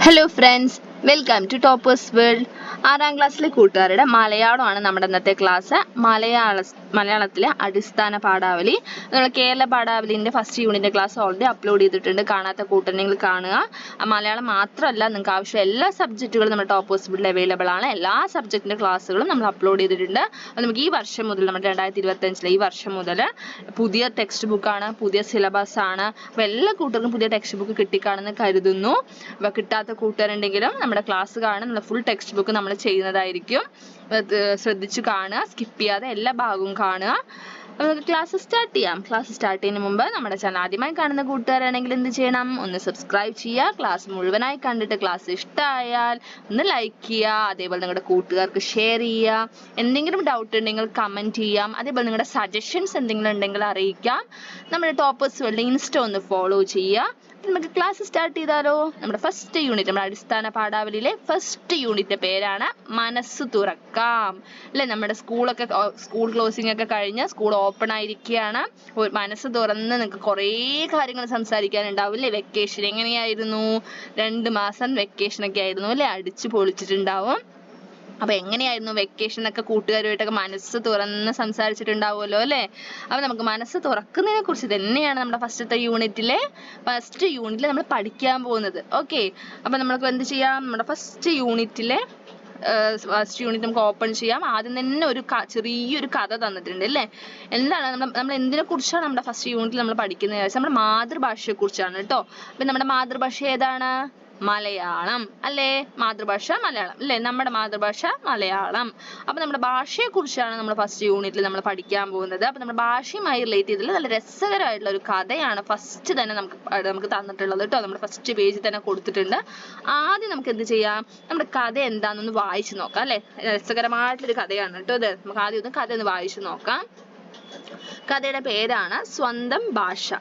Hello friends, welcome to toppers world ആറാം ക്ലാസ്സിലെ കൂട്ടുകാരുടെ മലയാളമാണ് നമ്മുടെ ഇന്നത്തെ ക്ലാസ് മലയാള മലയാളത്തിലെ അടിസ്ഥാന പാഠാവലി. നമ്മൾ കേരള പാഠാവലിന്റെ ഫസ്റ്റ് യൂണിറ്റിന്റെ ക്ലാസ് ഓൾറെഡി അപ്ലോഡ് ചെയ്തിട്ടുണ്ട്. കാണാത്ത കൂട്ടുണ്ടെങ്കിൽ കാണുക. മലയാളം മാത്രമല്ല നിങ്ങൾക്ക് ആവശ്യം എല്ലാ സബ്ജക്റ്റുകളും നമ്മുടെ ടോപ്പേഴ്സ് വേൾഡിൽ അവൈലബിൾ ആണ്. എല്ലാ സബ്ജക്റ്റിന്റെ ക്ലാസ്സുകളും നമ്മൾ അപ്ലോഡ് ചെയ്തിട്ടുണ്ട്. അത് നമുക്ക് ഈ വർഷം മുതൽ നമ്മുടെ രണ്ടായിരത്തി ഇരുപത്തഞ്ചിലെ ഈ വർഷം മുതൽ പുതിയ ടെക്സ്റ്റ് ബുക്കാണ് പുതിയ സിലബസ് ആണ്. അപ്പോൾ എല്ലാ കൂട്ടർക്കും പുതിയ ടെക്സ്റ്റ് ബുക്ക് കിട്ടിക്കാണെന്ന് കരുതുന്നു. അപ്പോൾ കിട്ടാത്ത കൂട്ടുകാരുണ്ടെങ്കിലും നമ്മുടെ ക്ലാസ് കാണുക നമ്മുടെ ഫുൾ ടെക്സ്റ്റ് ബുക്ക് നമ്മൾ ചെയ്യുന്നതായിരിക്കും ശ്രദ്ധിച്ചു കാണുക സ്കിപ്പ് ചെയ്യാതെ എല്ലാ ഭാഗവും കാണുക. നമുക്ക് ക്ലാസ് സ്റ്റാർട്ട് ചെയ്യാം. ക്ലാസ് സ്റ്റാർട്ട് ചെയ്യുന്നതിന് മുമ്പ് നമ്മുടെ ചാനൽ ആദ്യമായി കാണുന്ന കൂട്ടുകാരാണെങ്കിൽ എന്ത് ചെയ്യണം? ഒന്ന് സബ്സ്ക്രൈബ് ചെയ്യുക. ക്ലാസ് മുഴുവനായി കണ്ടിട്ട് ക്ലാസ് ഇഷ്ടമായാൽ ഒന്ന് ലൈക്ക് ചെയ്യുക. അതേപോലെ നിങ്ങളുടെ കൂട്ടുകാർക്ക് ഷെയർ ചെയ്യുക. എന്തെങ്കിലും ഡൗട്ട് ഉണ്ടെങ്കിൽ കമന്റ് ചെയ്യാം. അതേപോലെ നിങ്ങളുടെ സജഷൻസ് എന്തെങ്കിലും ഉണ്ടെങ്കിൽ അറിയിക്കാം. നമ്മുടെ ടോപ്പേഴ്സ് വേൾഡ് ഇൻസ്റ്റ ഒന്ന് ഫോളോ ചെയ്യുക. നമുക്ക് ക്ലാസ് സ്റ്റാർട്ട് ചെയ്താലോ? നമ്മുടെ ഫസ്റ്റ് യൂണിറ്റ് നമ്മുടെ അടിസ്ഥാന പാഠാവലിയിലെ ഫസ്റ്റ് യൂണിറ്റ് പേരാണ് മനസ്സ് തുറക്കാം. അല്ലെ? നമ്മുടെ സ്കൂളൊക്കെ സ്കൂൾ ക്ലോസിംഗ് ഒക്കെ കഴിഞ്ഞ് സ്കൂൾ ഓപ്പൺ ആയിരിക്കുകയാണ്. മനസ്സ് തുറന്ന് നിങ്ങൾക്ക് കുറേ കാര്യങ്ങൾ സംസാരിക്കാനുണ്ടാവും അല്ലേ? വെക്കേഷൻ എങ്ങനെയായിരുന്നു? രണ്ട് മാസം വെക്കേഷൻ ഒക്കെ ആയിരുന്നു അല്ലേ? അടിച്ചു പൊളിച്ചിട്ടുണ്ടാവും. അപ്പൊ എങ്ങനെയായിരുന്നു വെക്കേഷൻ ഒക്കെ കൂട്ടുകാരുമായിട്ടൊക്കെ മനസ്സ് തുറന്ന് സംസാരിച്ചിട്ടുണ്ടാവുമല്ലോ അല്ലേ? അപ്പൊ നമുക്ക് മനസ്സ് തുറക്കുന്നതിനെ കുറിച്ച് തന്നെയാണ് നമ്മുടെ ഫസ്റ്റത്തെ യൂണിറ്റിലെ ഫസ്റ്റ് യൂണിറ്റിൽ നമ്മൾ പഠിക്കാൻ പോകുന്നത്. ഓക്കെ അപ്പൊ നമുക്ക് എന്ത് ചെയ്യാം? നമ്മുടെ ഫസ്റ്റ് യൂണിറ്റിലെ ഫസ്റ്റ് യൂണിറ്റ് നമുക്ക് ഓപ്പൺ ചെയ്യാം. ആദ്യം തന്നെ ഒരു ചെറിയൊരു കഥ തന്നിട്ടുണ്ട് അല്ലേ? എന്താണ് നമ്മൾ നമ്മൾ എന്തിനെ കുറിച്ചാണ് നമ്മുടെ ഫസ്റ്റ് യൂണിറ്റിൽ നമ്മൾ പഠിക്കുന്നത്? നമ്മുടെ മാതൃഭാഷയെ കുറിച്ചാണ് കേട്ടോ. അപ്പൊ നമ്മുടെ മാതൃഭാഷ ഏതാണ്? മലയാളം അല്ലേ? മാതൃഭാഷ മലയാളം അല്ലേ? നമ്മുടെ മാതൃഭാഷ മലയാളം. അപ്പൊ നമ്മുടെ ഭാഷയെ കുറിച്ചാണ് നമ്മൾ ഫസ്റ്റ് യൂണിറ്റിൽ നമ്മൾ പഠിക്കാൻ പോകുന്നത്. അപ്പൊ നമ്മുടെ ഭാഷയുമായി റിലേറ്റ് ചെയ്തിട്ടുള്ള നല്ല രസകരമായിട്ടുള്ള ഒരു കഥയാണ് ഫസ്റ്റ് തന്നെ നമുക്ക് നമുക്ക് തന്നിട്ടുള്ളത് കേട്ടോ നമ്മുടെ ഫസ്റ്റ് പേജിൽ തന്നെ കൊടുത്തിട്ടുണ്ട്. ആദ്യം നമുക്ക് എന്ത് ചെയ്യാം? നമ്മുടെ കഥ എന്താണെന്നൊന്ന് വായിച്ചു നോക്കാം അല്ലേ? രസകരമായിട്ടുള്ളൊരു കഥയാണ് കേട്ടോ ഇത്. നമുക്ക് ആദ്യം ഒന്ന് കഥ ഒന്ന് വായിച്ചു നോക്കാം. കഥയുടെ പേരാണ് സ്വന്തം ഭാഷ.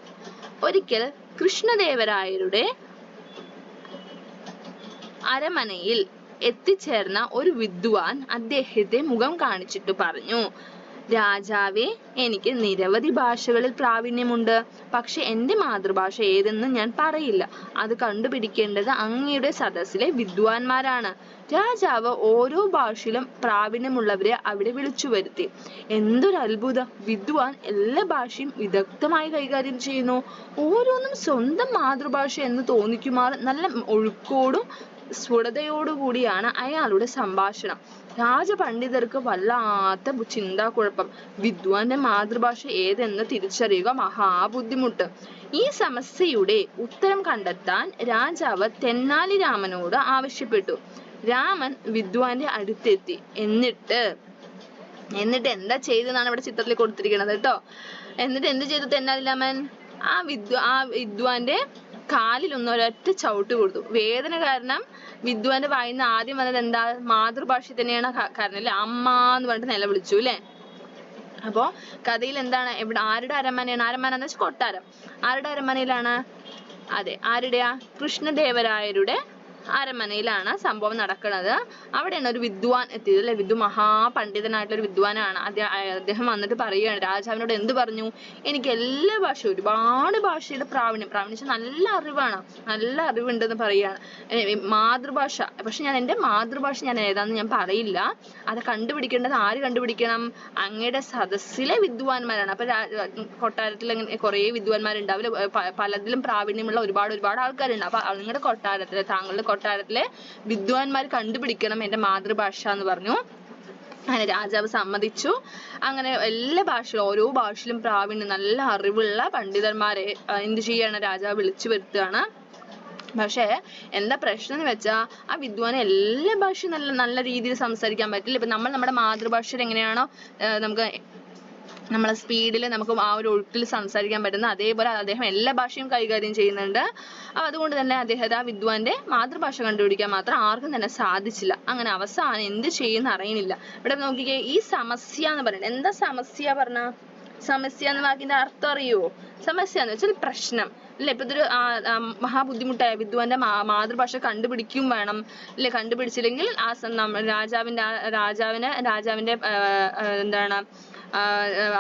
ഒരിക്കൽ കൃഷ്ണദേവരായരുടെ അരമനയിൽ എത്തിച്ചേർന്ന ഒരു വിദ്വാൻ അദ്ദേഹത്തെ മുഖം കാണിച്ചിട്ട് പറഞ്ഞു രാജാവേ എനിക്ക് നിരവധി ഭാഷകളിൽ പ്രാവീണ്യമുണ്ട്. പക്ഷെ എന്റെ മാതൃഭാഷ ഏതെന്ന് ഞാൻ പറയില്ല. അത് കണ്ടുപിടിക്കേണ്ടത് അങ്ങയുടെ സദസ്സിലെ വിദ്വാൻമാരാണ്. രാജാവ് ഓരോ ഭാഷയിലും പ്രാവീണ്യമുള്ളവരെ അവിടെ വിളിച്ചു വരുത്തി. എന്തൊരു അത്ഭുതം വിദ്വാൻ എല്ലാ ഭാഷയും വിദഗ്ധമായി കൈകാര്യം ചെയ്യുന്നു. ഓരോന്നും സ്വന്തം മാതൃഭാഷ എന്ന് തോന്നിക്കുമാർ നല്ല ഒഴുക്കോടും സ്ഫുടതയോടുകൂടിയാണ് അയാളുടെ സംഭാഷണം. രാജപണ്ഡിതർക്ക് വല്ലാത്ത ചിന്താക്കുഴപ്പം. വിദ്വാന്റെ മാതൃഭാഷ ഏതെന്ന് തിരിച്ചറിയുക മഹാബുദ്ധിമുട്ട്. ഈ സമസ്യയുടെ ഉത്തരം കണ്ടെത്താൻ രാജാവ് തെന്നാലി രാമനോട് ആവശ്യപ്പെട്ടു. രാമൻ വിദ്വാന്റെ അടുത്തെത്തി. എന്നിട്ട് എന്നിട്ട് എന്താ ചെയ്തെന്നാണ് ഇവിടെ ചിത്രത്തിൽ കൊടുത്തിരിക്കുന്നത് ട്ടോ. എന്നിട്ട് എന്ത് ചെയ്തു തെന്നാലിരാമൻ? ആ വിദ്വ ആ വിദ്വാന്റെ കാലിൽ ഒന്ന് ഒരൊറ്റ ചവിട്ട് കൊടുത്തു. വേദന കാരണം വിദ്വാന്റെ വായിന്ന് ആദ്യം വന്നത് എന്താ? മാതൃഭാഷ തന്നെയാണ് കാരണം അല്ലെ? അമ്മ എന്ന് പറഞ്ഞിട്ട് നിലവിളിച്ചു അല്ലെ? അപ്പോ കഥയിൽ എന്താണ്? ഇവിടെ ആരുടെ അരമനയാണ്? അരമന എന്ന് വെച്ചാൽ കൊട്ടാരം. ആരുടെ അരമനയിലാണ്? അതെ ആരുടെയാ? കൃഷ്ണദേവരായരുടെ അരമനയിലാണ് സംഭവം നടക്കുന്നത്. അവിടെയാണ് ഒരു വിദ്വാൻ എത്തിയത് അല്ലെ? വിദ്വ മഹാപണ്ഡിതനായിട്ടുള്ള ഒരു വിദ്വാനാണ്. അദ്ദേഹം വന്നിട്ട് പറയുകയാണ് രാജാവിനോട് എന്ത് പറഞ്ഞു? എനിക്ക് എല്ലാ ഭാഷയും ഒരുപാട് ഭാഷയുടെ പ്രാവീണ്യം. പ്രാവീണ്യം നല്ല അറിവാണ്. നല്ല അറിവുണ്ടെന്ന് പറയുകയാണ്. മാതൃഭാഷ. പക്ഷെ ഞാൻ എന്റെ മാതൃഭാഷ ഞാൻ ഏതാന്ന് ഞാൻ പറയില്ല. അത് കണ്ടുപിടിക്കേണ്ടത് ആര് കണ്ടുപിടിക്കണം? അങ്ങയുടെ സദസ്സിലെ വിദ്വാൻമാരാണ്. അപ്പൊ കൊട്ടാരത്തിൽ അങ്ങനെ കുറേ വിദ്വാൻമാരുണ്ടാവില്ല? പലതിലും പ്രാവീണ്യമുള്ള ഒരുപാട് ഒരുപാട് ആൾക്കാരുണ്ട്. അപ്പൊ നിങ്ങളുടെ കൊട്ടാരത്തിലെ താങ്കളുടെ കൊട്ടാരത്തിലെ വിദ്വാൻമാർ കണ്ടുപിടിക്കണം എന്റെ മാതൃഭാഷ എന്ന് പറഞ്ഞു. അങ്ങനെ രാജാവ് സമ്മതിച്ചു. അങ്ങനെ എല്ലാ ഭാഷയിലും ഓരോ ഭാഷയിലും പ്രാവീണ്യം നല്ല അറിവുള്ള പണ്ഡിതന്മാരെ എന്ത് ചെയ്യാണ് രാജാവ് വിളിച്ചു വരുത്തുകയാണ്. പക്ഷേ എന്താ പ്രശ്നം എന്ന് വെച്ചാൽ ആ വിദ്വാന് എല്ലാ ഭാഷയും നല്ല നല്ല രീതിയിൽ സംസാരിക്കാൻ പറ്റില്ല. ഇപ്പൊ നമ്മൾ നമ്മുടെ മാതൃഭാഷയിൽ എങ്ങനെയാണോ നമുക്ക് നമ്മളെ സ്പീഡിൽ നമുക്ക് ആ ഒരു ഒഴുക്കിൽ സംസാരിക്കാൻ പറ്റുന്ന അതേപോലെ അദ്ദേഹം എല്ലാ ഭാഷയും കൈകാര്യം ചെയ്യുന്നുണ്ട്. അതുകൊണ്ട് തന്നെ അദ്ദേഹത്തെ ആ വിദ്വാന്റെ മാതൃഭാഷ കണ്ടുപിടിക്കാൻ മാത്രം ആർക്കും തന്നെ സാധിച്ചില്ല. അങ്ങനെ അവസാനം എന്ത് ചെയ്യുന്ന അറിയുന്നില്ല. ഇവിടെ നോക്കിക്കേ ഈ സമസ്യ എന്ന് പറയുന്നത് എന്താ സമസ്യ പറഞ്ഞ? സമസ്യ എന്ന വാക്കിന്റെ അർത്ഥം അറിയോ സമസ്യ എന്ന് വെച്ചാൽ പ്രശ്നം. അല്ലെ? ഇപ്പൊ ഇതൊരു മഹാബുദ്ധിമുട്ടായ വിദ്വാന്റെ മാതൃഭാഷ കണ്ടുപിടിക്കും വേണം. അല്ലെ? കണ്ടുപിടിച്ചില്ലെങ്കിൽ ആ രാജാവിന്റെ രാജാവിന് രാജാവിന്റെ എന്താണ്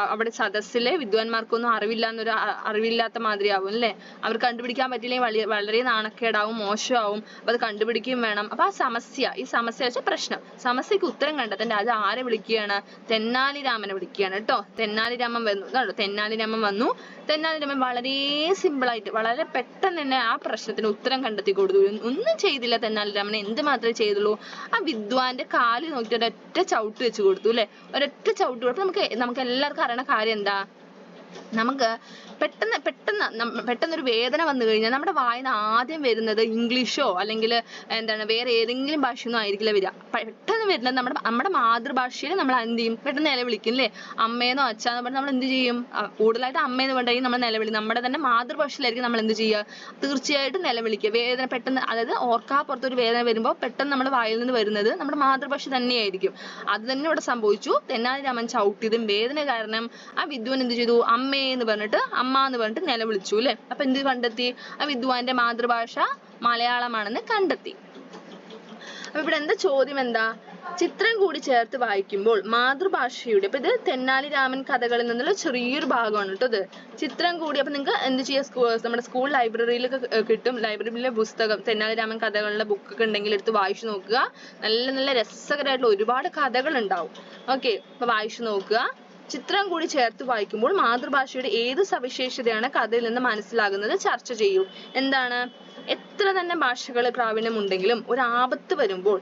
അവിടെ സദസ്സിലെ വിദ്വാൻമാർക്കൊന്നും അറിവില്ല എന്നൊരു അറിവില്ലാത്ത മാതിരിയാവും അല്ലേ? അവർ കണ്ടുപിടിക്കാൻ പറ്റില്ലെങ്കിൽ വളരെ നാണക്കേടാവും മോശമാവും. അപ്പൊ അത് കണ്ടുപിടിക്കുകയും വേണം. അപ്പൊ ആ സമസ്യ ഈ സമസ്യ വെച്ചാൽ പ്രശ്നം. സമസ്യക്ക് ഉത്തരം കണ്ടെത്തേണ്ട. അത് ആരെ വിളിക്കുകയാണ്? തെന്നാലി രാമനെ വിളിക്കുകയാണ് കേട്ടോ. തെന്നാലി രാമൻ വന്നു. കേട്ടോ തെന്നാലി രാമൻ വന്നു. തെന്നാലി രാമൻ വളരെ സിമ്പിൾ ആയിട്ട് വളരെ പെട്ടെന്ന് തന്നെ ആ പ്രശ്നത്തിന് ഉത്തരം കണ്ടെത്തി കൊടുത്തു. ഒന്നും- ചെയ്തില്ല തെന്നാലി രാമൻ എന്ത് മാത്രമേ ചെയ്തുള്ളൂ? ആ വിദ്വാന്റെ കാൽ നോക്കിട്ട് ഒരൊറ്റ ചവിട്ട് വെച്ച് കൊടുത്തു അല്ലെ? ഒരൊറ്റ ചവിട്ട് കൊടുത്തു നമുക്ക് നമുക്ക് എല്ലാവർക്കും അറിയണ കാര്യം എന്താ? നമുക്ക് പെട്ടെന്ന് പെട്ടെന്ന് പെട്ടെന്നൊരു വേദന വന്നു കഴിഞ്ഞാൽ നമ്മുടെ വായന ആദ്യം വരുന്നത് ഇംഗ്ലീഷോ അല്ലെങ്കിൽ എന്താണ് വേറെ ഏതെങ്കിലും ഭാഷയൊന്നും ആയിരിക്കില്ല വരിക. പെട്ടെന്ന് വരുന്നത് നമ്മുടെ നമ്മുടെ മാതൃഭാഷയിൽ നമ്മൾ എന്ത് ചെയ്യും? പെട്ടെന്ന് നിലവിളിക്കും അല്ലേ? അമ്മേന്നോ അച്ഛാന്നോ പറഞ്ഞ് നമ്മൾ എന്ത് ചെയ്യും? കൂടുതലായിട്ട് അമ്മേന്ന് പറഞ്ഞാൽ നമ്മൾ നിലവിളി നമ്മുടെ തന്നെ മാതൃഭാഷയിലായിരിക്കും നമ്മൾ എന്ത് ചെയ്യുക? തീർച്ചയായിട്ടും നിലവിളിക്കുക. വേദന പെട്ടെന്ന് അതായത് ഓർക്കാപ്പുറത്ത് ഒരു വേദന വരുമ്പോൾ പെട്ടെന്ന് നമ്മുടെ വായിൽ നിന്ന് വരുന്നത് നമ്മുടെ മാതൃഭാഷ തന്നെയായിരിക്കും. അത് തന്നെ ഇവിടെ സംഭവിച്ചു. തെന്നാലി രാമൻ ചവിട്ടിയതും വേദന കാരണം ആ വിദ്വാൻ എന്ത് ചെയ്തു? അമ്മേ എന്ന് പറഞ്ഞിട്ട് അമ്മ എന്ന് പറഞ്ഞിട്ട് നിലവിളിച്ചു അല്ലെ? അപ്പൊ എന്ത് കണ്ടെത്തി? ആ വിദ്വാന്റെ മാതൃഭാഷ മലയാളമാണെന്ന് കണ്ടെത്തി. അപ്പൊ ഇവിടെ എന്താ ചോദ്യം എന്താ? ചിത്രം കൂടി ചേർത്ത് വായിക്കുമ്പോൾ മാതൃഭാഷയുടെ അപ്പൊ ഇത് തെന്നാലി രാമൻ കഥകളിൽ നിന്നുള്ള ചെറിയൊരു ഭാഗമാണ് കേട്ടോ ഇത്. ചിത്രം കൂടി അപ്പൊ നിങ്ങൾക്ക് എന്ത് ചെയ്യാം? സ്കൂ നമ്മുടെ സ്കൂൾ ലൈബ്രറിയിലൊക്കെ കിട്ടും. ലൈബ്രറിയിലെ പുസ്തകം തെന്നാലി രാമൻ കഥകളുടെ ബുക്കൊക്കെ ഉണ്ടെങ്കിൽ എടുത്ത് വായിച്ചു നോക്കുക. നല്ല നല്ല രസകരമായിട്ടുള്ള ഒരുപാട് കഥകൾ ഉണ്ടാവും ഓക്കെ അപ്പൊ വായിച്ചു നോക്കുക. ചിത്രം കൂടി ചേർത്ത് വായിക്കുമ്പോൾ മാതൃഭാഷയുടെ ഏത് സവിശേഷതയാണ് കഥയിൽ നിന്ന് മനസ്സിലാകുന്നത് ചർച്ച ചെയ്യൂ. എന്താണ്? എത്ര തന്നെ ഭാഷകൾ പ്രാവീണ്യമുണ്ടെങ്കിലും ഒരു ആപത്ത് വരുമ്പോൾ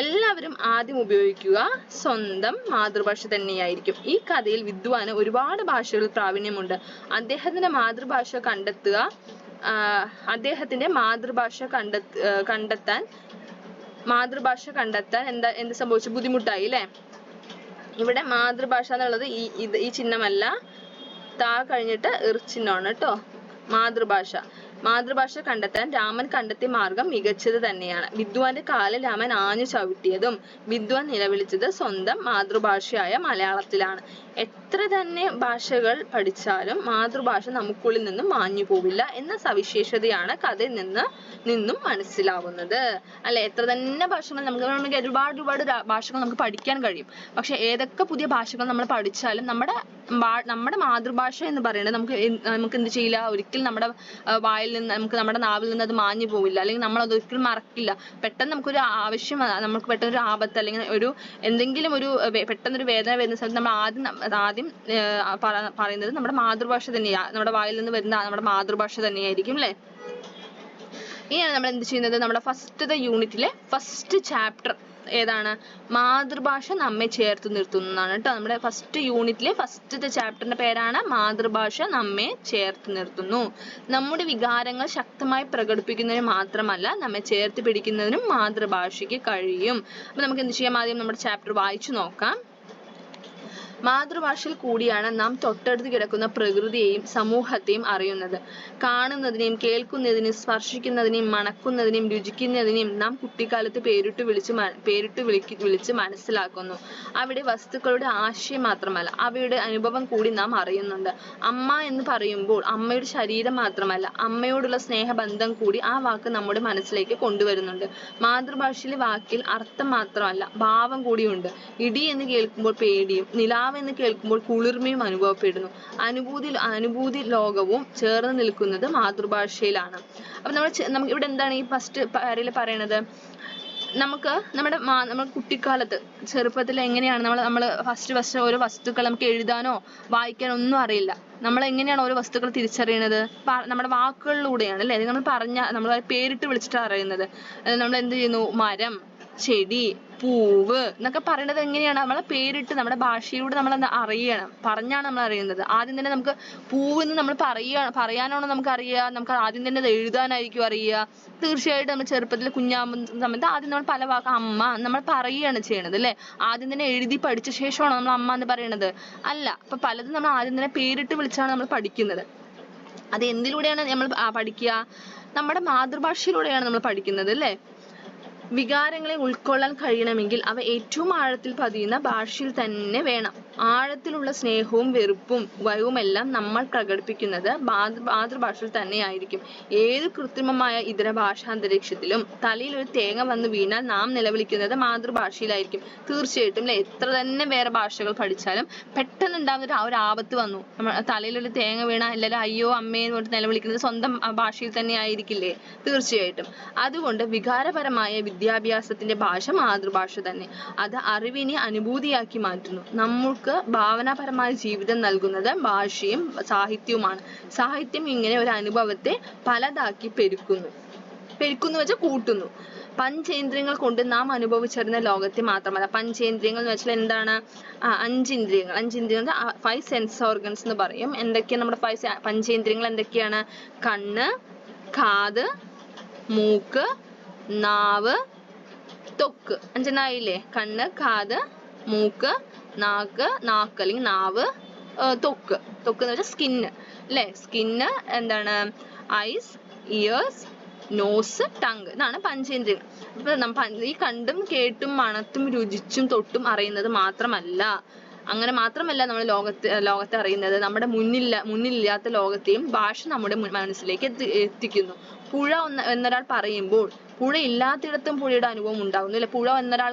എല്ലാവരും ആദ്യം ഉപയോഗിക്കുക സ്വന്തം മാതൃഭാഷ തന്നെയായിരിക്കും. ഈ കഥയിൽ വിദ്വാന് ഒരുപാട് ഭാഷകൾ പ്രാവീണ്യമുണ്ട്. അദ്ദേഹത്തിന്റെ മാതൃഭാഷ കണ്ടെത്തുക അദ്ദേഹത്തിന്റെ മാതൃഭാഷ കണ്ടെത്ത കണ്ടെത്താൻ മാതൃഭാഷ കണ്ടെത്താൻ എന്താ എന്ത് സംഭവിച്ചു? ബുദ്ധിമുട്ടായി അല്ലേ? ഇവിടെ മാതൃഭാഷ എന്നുള്ളത് ഈ ഇത് ഈ ചിഹ്നമല്ല. താ കഴിഞ്ഞിട്ട് ഇർച്ചിഹ്നമാണ് കേട്ടോ. മാതൃഭാഷ. മാതൃഭാഷ കണ്ടെത്താൻ രാമൻ കണ്ടെത്തിയ മാർഗം മികച്ചത് തന്നെയാണ്. വിദ്വാന്റെ കാലിൽ രാമൻ ആഞ്ഞു ചവിട്ടിയതും വിദ്വാൻ നിലവിളിച്ചത് സ്വന്തം മാതൃഭാഷയായ മലയാളത്തിലാണ്. എത്ര തന്നെ ഭാഷകൾ പഠിച്ചാലും മാതൃഭാഷ നമുക്കുള്ളിൽ നിന്നും മാഞ്ഞു പോവില്ല എന്ന സവിശേഷതയാണ് കഥയിൽ നിന്ന് നിന്നും മനസ്സിലാവുന്നത്. അല്ലെ? എത്ര തന്നെ ഭാഷകൾ നമുക്ക് വേണമെങ്കിൽ ഒരുപാട് ഒരുപാട് ഭാഷകൾ നമുക്ക് പഠിക്കാൻ കഴിയും. പക്ഷെ ഏതൊക്കെ പുതിയ ഭാഷകൾ നമ്മൾ പഠിച്ചാലും നമ്മുടെ നമ്മുടെ മാതൃഭാഷ എന്ന് പറയുന്നത് നമുക്ക് നമുക്ക് എന്ത് ചെയ്യില്ല? ഒരിക്കലും നമ്മുടെ വായിൽ നിന്ന് നമുക്ക് നമ്മുടെ നാവിൽ നിന്ന് അത് മാഞ്ഞു പോവില്ല. അല്ലെങ്കിൽ നമ്മൾ അത് ഒരിക്കലും മറക്കില്ല. പെട്ടെന്ന് നമുക്കൊരു ആവശ്യം നമുക്ക് പെട്ടെന്ന് ഒരു ആപത്ത് അല്ലെങ്കിൽ ഒരു എന്തെങ്കിലും ഒരു വേ- പെട്ടെന്നൊരു വേദന വരുന്ന സമയത്ത് നമ്മൾ ആദ്യം ആദ്യം ഏർ പറയുന്നത്. നമ്മുടെ മാതൃഭാഷ തന്നെയാ. നമ്മുടെ വായിൽ നിന്ന് വരുന്ന നമ്മുടെ മാതൃഭാഷ തന്നെയായിരിക്കും അല്ലേ ഇനിയാണ് നമ്മൾ എന്ത് ചെയ്യുന്നത്? നമ്മുടെ ഫസ്റ്റത്തെ യൂണിറ്റിലെ ഫസ്റ്റ് ചാപ്റ്റർ ഏതാണ്? മാതൃഭാഷ നമ്മെ ചേർത്ത് നിർത്തുന്നതാണ് കേട്ടോ നമ്മുടെ ഫസ്റ്റ് യൂണിറ്റിലെ ഫസ്റ്റത്തെ ചാപ്റ്ററിന്റെ പേരാണ് മാതൃഭാഷ നമ്മെ ചേർത്ത് നിർത്തുന്നു. നമ്മുടെ വികാരങ്ങൾ ശക്തമായി പ്രകടിപ്പിക്കുന്നതിന് മാത്രമല്ല നമ്മെ ചേർത്ത് പിടിക്കുന്നതിനും മാതൃഭാഷയ്ക്ക് കഴിയും. അപ്പൊ നമുക്ക് എന്ത് ചെയ്യാം? ആദ്യം നമ്മുടെ ചാപ്റ്റർ വായിച്ചു നോക്കാം. മാതൃഭാഷയിൽ കൂടിയാണ് നാം തൊട്ടടുത്ത് കിടക്കുന്ന പ്രകൃതിയെയും സമൂഹത്തെയും അറിയുന്നത്. കാണുന്നതിനെയും കേൾക്കുന്നതിനെയും സ്പർശിക്കുന്നതിനെയും മണക്കുന്നതിനെയും രുചിക്കുന്നതിനെയും നാം കുട്ടിക്കാലത്ത് പേരിട്ട് വിളിച്ച് പേരിട്ട് വിളിക്ക് വിളിച്ച് മനസ്സിലാക്കുന്നു. അവിടെ വസ്തുക്കളുടെ ആശയം മാത്രമല്ല അവയുടെ അനുഭവം കൂടി നാം അറിയുന്നുണ്ട്. അമ്മ എന്ന് പറയുമ്പോൾ അമ്മയുടെ ശരീരം മാത്രമല്ല അമ്മയോടുള്ള സ്നേഹബന്ധം കൂടി ആ വാക്ക് നമ്മുടെ മനസ്സിലേക്ക് കൊണ്ടുവരുന്നുണ്ട്. മാതൃഭാഷയിലെ വാക്കിൽ അർത്ഥം മാത്രമല്ല ഭാവം കൂടിയുണ്ട്. ഇടി എന്ന് കേൾക്കുമ്പോൾ പേടിയും നിലാവ് എന്ന് കേൾക്കുമ്പോൾ കുളിർമയും അനുഭവപ്പെടുന്നു. അനുഭൂതി അനുഭൂതി ലോകവും ചേർന്ന് നിൽക്കുന്നത് മാതൃഭാഷയിലാണ്. അപ്പൊ നമ്മൾ നമുക്ക് ഇവിടെ എന്താണ് ഈ ഫസ്റ്റ് പാരയിൽ പറയണത്? നമുക്ക് നമ്മുടെ മാ- നമ്മുടെ കുട്ടിക്കാലത്ത് ചെറുപ്പത്തിൽ എങ്ങനെയാണ് നമ്മൾ നമ്മൾ ഫസ്റ്റ് ഫസ്റ്റ് ഓരോ വസ്തുക്കൾ നമുക്ക് എഴുതാനോ വായിക്കാനോ ഒന്നും അറിയില്ല. നമ്മൾ എങ്ങനെയാണ് ഓരോ വസ്തുക്കൾ തിരിച്ചറിയുന്നത് പ- നമ്മുടെ വാക്കുകളിലൂടെയാണ് അല്ലേ? നമ്മൾ പറഞ്ഞ നമ്മൾ പേരിട്ട് വിളിച്ചിട്ടാണ് അറിയുന്നത്. നമ്മൾ എന്ത് ചെയ്യുന്നു? മരം ചെടി പൂവ് എന്നൊക്കെ പറയുന്നത് എങ്ങനെയാണ്? നമ്മളെ പേരിട്ട് നമ്മുടെ ഭാഷയിലൂടെ നമ്മൾ അറിയണം. പറഞ്ഞാണ് നമ്മൾ അറിയുന്നത്. ആദ്യം തന്നെ നമുക്ക് പൂവ് എന്ന് നമ്മൾ പറയുക പറയാനാണോ നമുക്ക് അറിയുക? നമുക്ക് ആദ്യം തന്നെ അത് എഴുതാനായിരിക്കും അറിയുക. തീർച്ചയായിട്ടും നമ്മൾ ചെറുപ്പത്തിൽ കുഞ്ഞാകുന്ന സമയത്ത് ആദ്യം നമ്മൾ പല വാക്ക് അമ്മ നമ്മൾ പറയുകയാണ് ചെയ്യണത് അല്ലേ? ആദ്യം തന്നെ എഴുതി പഠിച്ച ശേഷമാണോ നമ്മൾ അമ്മ എന്ന് പറയണത്? അല്ല അപ്പൊ പലതും നമ്മൾ ആദ്യം തന്നെ പേരിട്ട് വിളിച്ചാണ് നമ്മൾ പഠിക്കുന്നത്. അത് എന്തിലൂടെയാണ് നമ്മൾ പഠിക്കുക? നമ്മുടെ മാതൃഭാഷയിലൂടെയാണ് നമ്മൾ പഠിക്കുന്നത് അല്ലേ? വികാരങ്ങളെ ഉൾക്കൊള്ളാൻ കഴിയണമെങ്കിൽ അവ ഏറ്റവും ആഴത്തിൽ പതിയുന്ന ഭാഷയിൽ തന്നെ വേണം. ആഴത്തിലുള്ള സ്നേഹവും വെറുപ്പും ഭയവും എല്ലാം നമ്മൾ പ്രകടിപ്പിക്കുന്നത് മാതൃ മാതൃഭാഷയിൽ തന്നെയായിരിക്കും. ഏത് കൃത്രിമമായ ഇതര ഭാഷാന്തരീക്ഷത്തിലും തലയിൽ ഒരു തേങ്ങ വന്ന് വീണാൽ നാം നിലവിളിക്കുന്നത് മാതൃഭാഷയിലായിരിക്കും. തീർച്ചയായിട്ടും അല്ലെ എത്ര തന്നെ വേറെ ഭാഷകൾ പഠിച്ചാലും പെട്ടെന്ന് ഉണ്ടാകുന്ന ഒരു ആപത്ത് വന്നു. നമ്മൾ തലയിൽ ഒരു തേങ്ങ വീണാൽ എല്ലാവരും അയ്യോ അമ്മേ എന്ന് പറഞ്ഞിട്ട് നിലവിളിക്കുന്നത് സ്വന്തം ഭാഷയിൽ തന്നെ ആയിരിക്കില്ലേ? തീർച്ചയായിട്ടും. അതുകൊണ്ട് വികാരപരമായ വിദ്യാഭ്യാസത്തിന്റെ ഭാഷ മാതൃഭാഷ തന്നെ. അത് അറിവിനെ അനുഭൂതിയാക്കി മാറ്റുന്നു. നമുക്ക് ഭാവനാപരമായ ജീവിതം നൽകുന്നത് ഭാഷയും സാഹിത്യവുമാണ്. സാഹിത്യം ഇങ്ങനെ ഒരു അനുഭവത്തെ പലതാക്കി പെരുക്കുന്നു. പെരുക്കുന്നു വെച്ചാൽ കൂട്ടുന്നു. പഞ്ചേന്ദ്രിയങ്ങൾ കൊണ്ട് നാം അനുഭവിച്ചറിഞ്ഞ ലോകത്തെ മാത്രമല്ല. പഞ്ചേന്ദ്രിയങ്ങൾ എന്ന് വെച്ചാൽ എന്താണ്? അഞ്ചിന്ദ്രിയങ്ങൾ. അഞ്ചിന്ദ്രിയങ്ങൾ ഫൈവ് സെൻസ് ഓർഗൻസ് എന്ന് പറയും. എന്തൊക്കെയാണ് നമ്മുടെ ഫൈവ് പഞ്ചേന്ദ്രിയങ്ങൾ എന്തൊക്കെയാണ്? കണ്ണ് കാത് മൂക്ക് നാവ് തൊക്ക്. അഞ്ചെണ്ണായില്ലേ? കണ്ണ് കാത് മൂക്ക് നാക്ക് നാക്ക് അല്ലെങ്കിൽ നാവ് തൊക്ക്. തൊക്ക് എന്ന് വെച്ചാൽ സ്കിന്ന് അല്ലേ സ്കിന്ന് എന്താണ്? ഐസ് ഇയേഴ്സ് നോസ് ടങ് ഇതാണ് പഞ്ചേന്ദ്രിയം അപ്പൊ നമ്മ ഈ കണ്ടും കേട്ടും മണത്തും രുചിച്ചും തൊട്ടും അറിയുന്നത് മാത്രമല്ല. അങ്ങനെ മാത്രമല്ല നമ്മൾ ലോകത്തെ ലോകത്തെ അറിയുന്നത്. നമ്മുടെ മുന്നില്ല മുന്നിലില്ലാത്ത ലോകത്തെയും ഭാഷ നമ്മുടെ മനസ്സിലേക്ക് എത്തി എത്തിക്കുന്നു. പുഴ ഒന്ന് എന്നൊരാൾ പറയുമ്പോൾ പുഴ ഇല്ലാത്തിടത്തും പുഴയുടെ അനുഭവം ഉണ്ടാകുന്നു. അല്ലെ? പുഴ എന്നൊരാൾ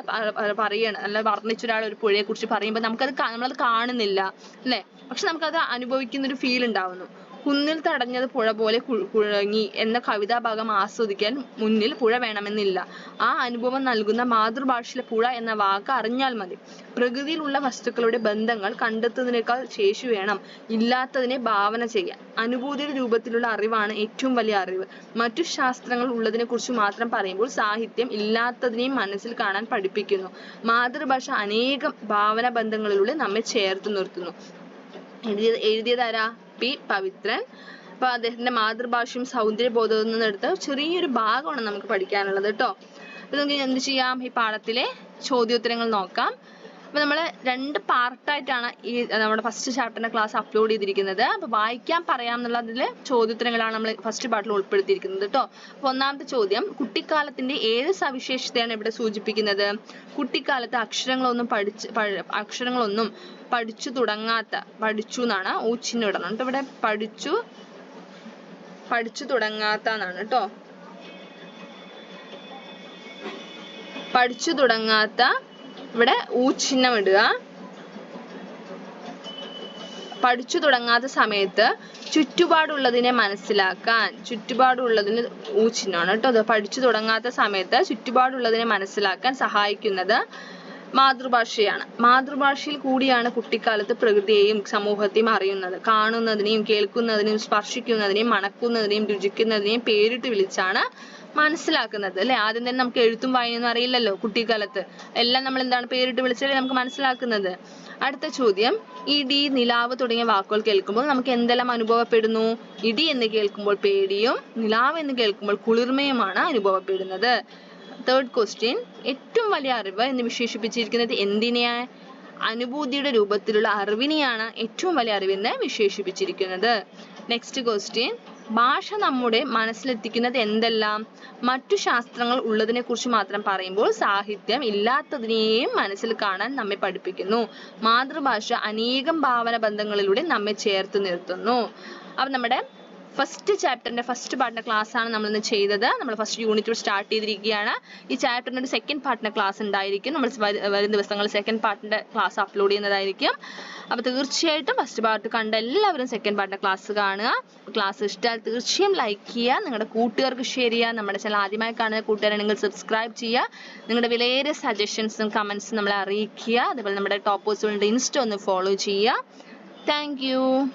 പറയാണ്. അല്ല വർണിച്ചൊരാൾ ഒരു പുഴയെ കുറിച്ച് പറയുമ്പോൾ നമുക്കത് നമ്മളത് കാണുന്നില്ല. അല്ലെ? പക്ഷെ നമുക്കത് അനുഭവിക്കുന്ന ഒരു ഫീൽ ഉണ്ടാവുന്നു. കുന്നിൽ തടഞ്ഞത് പുഴ പോലെ കുഴങ്ങി എന്ന കവിതാഭാഗം ആസ്വദിക്കാൻ മുന്നിൽ പുഴ വേണമെന്നില്ല. ആ അനുഭവം നൽകുന്ന മാതൃഭാഷയിലെ പുഴ എന്ന വാക്ക് അറിഞ്ഞാൽ മതി. പ്രകൃതിയിലുള്ള വസ്തുക്കളുടെ ബന്ധങ്ങൾ കണ്ടെത്തുന്നതിനേക്കാൾ ശേഷി വേണം. ഇല്ലാത്തതിനെ ഭാവന ചെയ്യാൻ അനുഭൂതിയുടെ രൂപത്തിലുള്ള അറിവാണ് ഏറ്റവും വലിയ അറിവ്. മറ്റു ശാസ്ത്രങ്ങൾ ഉള്ളതിനെ കുറിച്ച് മാത്രം പറയുമ്പോൾ സാഹിത്യം ഇല്ലാത്തതിനെയും മനസ്സിൽ കാണാൻ പഠിപ്പിക്കുന്നു. മാതൃഭാഷ അനേകം ഭാവന ബന്ധങ്ങളിലൂടെ നമ്മെ ചേർത്ത് നിർത്തുന്നു. എഴുതിയത് എഴുതിയതാരാ? പി. പവിത്രൻ. അപ്പൊ അദ്ദേഹത്തിന്റെ മാതൃഭാഷയും സൗന്ദര്യബോധവും നിന്നെടുത്ത ചെറിയൊരു ഭാഗമാണ് നമുക്ക് പഠിക്കാനുള്ളത് കേട്ടോ. അപ്പൊ നമുക്ക് എന്ത് ചെയ്യാം? ഈ പാഠത്തിലെ ചോദ്യോത്തരങ്ങൾ നോക്കാം. അപ്പൊ നമ്മൾ രണ്ട് പാർട്ടായിട്ടാണ് ഈ നമ്മുടെ ഫസ്റ്റ് ചാപ്റ്ററിന്റെ ക്ലാസ് അപ്ലോഡ് ചെയ്തിരിക്കുന്നത്. അപ്പോൾ വായിക്കാൻ പറയാം ചോദ്യോത്തരങ്ങളാണ് നമ്മൾ ഫസ്റ്റ് പാർട്ടിൽ ഉൾപ്പെടുത്തിയിരിക്കുന്നത് കേട്ടോ അപ്പോൾ ഒന്നാമത്തെ ചോദ്യം കുട്ടിക്കാലത്തിന്റെ ഏത് സവിശേഷതയാണ് ഇവിടെ സൂചിപ്പിക്കുന്നത്? കുട്ടിക്കാലത്ത് അക്ഷരങ്ങളൊന്നും പഠിച്ച് അക്ഷരങ്ങളൊന്നും പഠിച്ചു തുടങ്ങാത്ത പഠിച്ചു എന്നാണ് ഊച്ചിന് ഇടണം കേട്ടോ ഇവിടെ പഠിച്ചു പഠിച്ചു തുടങ്ങാത്ത എന്നാണ് കേട്ടോ പഠിച്ചു തുടങ്ങാത്ത ഇവിടെ ഊ ചിഹ്നം ഇടുക. പഠിച്ചു തുടങ്ങാത്ത സമയത്ത് ചുറ്റുപാടുള്ളതിനെ മനസ്സിലാക്കാൻ ചുറ്റുപാടുള്ളതിന് ഊച്ചിഹ്നമാണ് കേട്ടോ. അത് പഠിച്ചു തുടങ്ങാത്ത സമയത്ത് ചുറ്റുപാടുള്ളതിനെ മനസ്സിലാക്കാൻ സഹായിക്കുന്നത് മാതൃഭാഷയാണ്. മാതൃഭാഷയിൽ കൂടിയാണ് കുട്ടിക്കാലത്ത് പ്രകൃതിയെയും സമൂഹത്തെയും അറിയുന്നത്. കാണുന്നതിനെയും കേൾക്കുന്നതിനെയും സ്പർശിക്കുന്നതിനെയും മണക്കുന്നതിനെയും രുചിക്കുന്നതിനെയും പേരിട്ട് വിളിച്ചാണ് മനസ്സിലാക്കുന്നത്. അല്ലെ? ആദ്യം തന്നെ നമുക്ക് എഴുത്തും വായനയൊന്നും അറിയില്ലല്ലോ കുട്ടിക്കാലത്ത്. എല്ലാം നമ്മൾ എന്താണ് പേരിട്ട് വിളിച്ചാലേ നമുക്ക് മനസ്സിലാക്കുന്നത്. അടുത്ത ചോദ്യം. ഇടി നിലാവ് തുടങ്ങിയ വാക്കുകൾ കേൾക്കുമ്പോൾ നമുക്ക് എന്തെല്ലാം അനുഭവപ്പെടുന്നു? ഇടി എന്ന് കേൾക്കുമ്പോൾ പേടിയും നിലാവ് എന്ന് കേൾക്കുമ്പോൾ കുളിർമയുമാണ് അനുഭവപ്പെടുന്നത്. തേർഡ് ക്വസ്റ്റ്യൻ ഏറ്റവും വലിയ അറിവ് എന്ന് വിശേഷിപ്പിച്ചിരിക്കുന്നത് എന്തിനെയാ അനുഭൂതിയുടെ രൂപത്തിലുള്ള അറിവിനെയാണ് ഏറ്റവും വലിയ അറിവെന്ന് വിശേഷിപ്പിച്ചിരിക്കുന്നത്. നെക്സ്റ്റ് ക്വസ്റ്റ്യൻ ഭാഷ നമ്മുടെ മനസ്സിലെത്തിക്കുന്നത് എന്തെല്ലാം? മറ്റു ശാസ്ത്രങ്ങൾ ഉള്ളതിനെ കുറിച്ച് മാത്രം പറയുമ്പോൾ സാഹിത്യം ഇല്ലാത്തതിനെയും മനസ്സിൽ കാണാൻ നമ്മെ പഠിപ്പിക്കുന്നു. മാതൃഭാഷ അനേകം ഭാവന ബന്ധങ്ങളിലൂടെ നമ്മെ ചേർത്ത് നിർത്തുന്നു. അപ്പൊ നമ്മുടെ ഫസ്റ്റ് ചാപ്റ്ററിന്റെ ഫസ്റ്റ് പാർട്ടിന്റെ ക്ലാസ് ആണ് നമ്മൾ ഇന്ന് ചെയ്തത് നമ്മൾ ഫസ്റ്റ് യൂണിറ്റ് സ്റ്റാർട്ട് ചെയ്തിരിക്കുകയാണ്. ഈ ചാപ്റ്ററിന്റെ ഒരു സെക്കൻഡ് പാർട്ടിന്റെ ക്ലാസ് ഉണ്ടായിരിക്കും. നമ്മൾ വര- ദിവസങ്ങളിൽ സെക്കൻഡ് പാർട്ടിന്റെ ക്ലാസ് അപ്ലോഡ് ചെയ്യുന്നതായിരിക്കും. അപ്പോൾ തീർച്ചയായിട്ടും ഫസ്റ്റ് പാർട്ട് കണ്ട എല്ലാവരും സെക്കൻഡ് പാർട്ടിന്റെ ക്ലാസ് കാണുക. ക്ലാസ് ഇഷ്ടമായാൽ തീർച്ചയായും ലൈക്ക് ചെയ്യുക. നിങ്ങളുടെ കൂട്ടുകാർക്ക് ഷെയർ ചെയ്യുക. നമ്മുടെ ചാനൽ ആദ്യമായി കാണുന്ന കൂട്ടുകാരാണെങ്കിൽ സബ്സ്ക്രൈബ് ചെയ്യുക. നിങ്ങളുടെ വിലയേറെ സജഷൻസും കമൻസും നമ്മളെ അറിയിക്കുക. അതുപോലെ നമ്മുടെ ടോപ്പേഴ്സുകളുടെ ഇൻസ്റ്റ ഒന്ന് ഫോളോ ചെയ്യുക. താങ്ക്